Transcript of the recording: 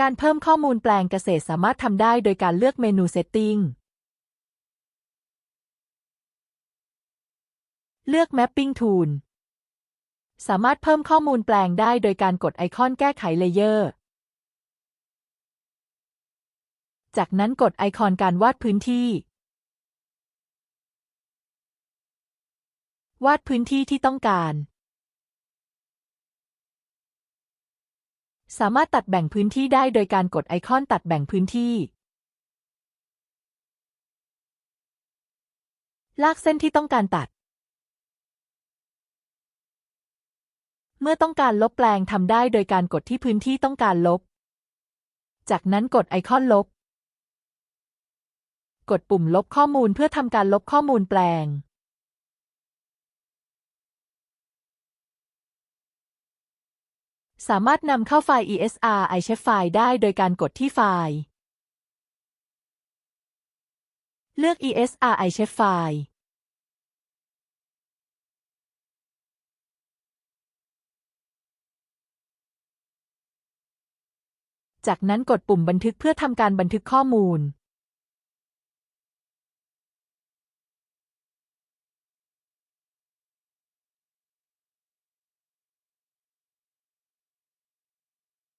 การเพิ่มข้อมูลแปลงเกษตรสามารถทำได้โดยการเลือกเมนู Setting เลือก Mapping Tool สามารถเพิ่มข้อมูลแปลงได้โดยการกดไอคอนแก้ไขเลเยอร์ จากนั้นกดไอคอนการวาดพื้นที่ วาดพื้นที่ที่ต้องการ สามารถตัดแบ่งพื้นที่ได้โดยการกดไอคอนตัดแบ่งพื้นที่ ลากเส้นที่ต้องการตัด เมื่อต้องการลบแปลงทำได้โดยการกดที่พื้นที่ต้องการลบ จากนั้นกดไอคอนลบ กดปุ่มลบข้อมูลเพื่อทำการลบข้อมูลแปลง สามารถนำเข้าไฟล์ ESR iChef ไฟล์ได้โดยการกดที่ไฟล์ เลือก ESR iChef ไฟล์จากนั้นกดปุ่มบันทึกเพื่อทำการบันทึกข้อมูล